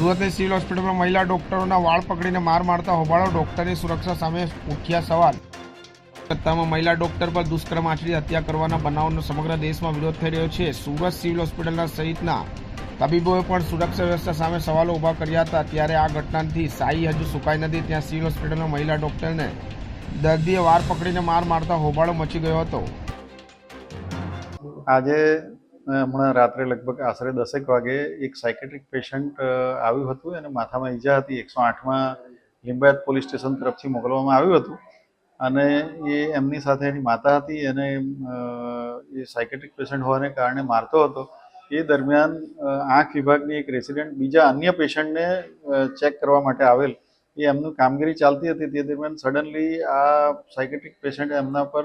સુરતની સિવિલ હોસ્પિટલમાં મહિલા ડોક્ટરોના વાળ પકડીને માર મારતા હોબાળો ડોક્ટરની સુરક્ષા સામે ઉઠ્યા સવાલ. સત્તામાં મહિલા ડોક્ટર પર દુષ્કર્મ આચરી હત્યા કરવાના બનાવનો સમગ્ર દેશમાં વિરોધ થઈ રહ્યો છે. સુરત સિવિલ હોસ્પિટલના સહિતના તબીબોએ પણ સુરક્ષા વ્યવસ્થા સામે સવાલો ઊભા કર્યા હતા. ત્યારે આ ઘટનાથી સાઈ હજુ સુકાઈ નથી. ત્યાં સિવિલ હોસ્પિટલમાં મહિલા ડોક્ટરને દર્દીએ વાર પકડીને માર મારતા હોબાળો મચી ગયો હતો. આજે હમણાં રાત્રે લગભગ આશરે દસેક વાગે એક સાયકેટ્રિક પેશન્ટ આવ્યું હતું. અને માથામાં ઈજા હતી. એકસો આઠમાં લિંબાયત પોલીસ સ્ટેશન તરફથી મોકલવામાં આવ્યું હતું. અને એ એમની સાથે એની માતા હતી. અને એ સાયકેટ્રિક પેશન્ટ હોવાને કારણે મારતો હતો. એ દરમિયાન આંખ વિભાગની એક રેસિડેન્ટ બીજા અન્ય પેશન્ટને ચેક કરવા માટે આવેલ. એ એમનું કામગીરી ચાલતી હતી. તે દરમિયાન સડનલી આ સાયકેટ્રિક પેશન્ટ એમના પર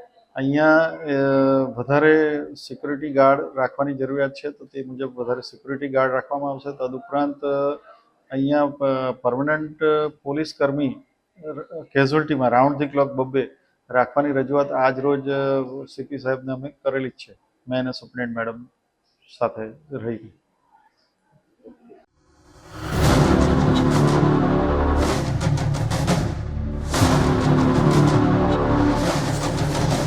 અહીંયા વધારે સિક્યુરિટી ગાર્ડ રાખવાની જરૂરિયાત છે, તો તે મુજબ વધારે સિક્યુરિટી ગાર્ડ રાખવામાં આવશે. તદુપરાંત અહીંયા પરમનન્ટ પોલીસ કર્મી કેઝ્યુઅલ્ટીમાં રાઉન્ડ ધી ક્લોક બબ્બે રાખવાની રજૂઆત આજ રોજ સીપી સાહેબને અમે કરેલી જ છે. મેં અને સુપ્રિન્ટ મેડમ સાથે રહી.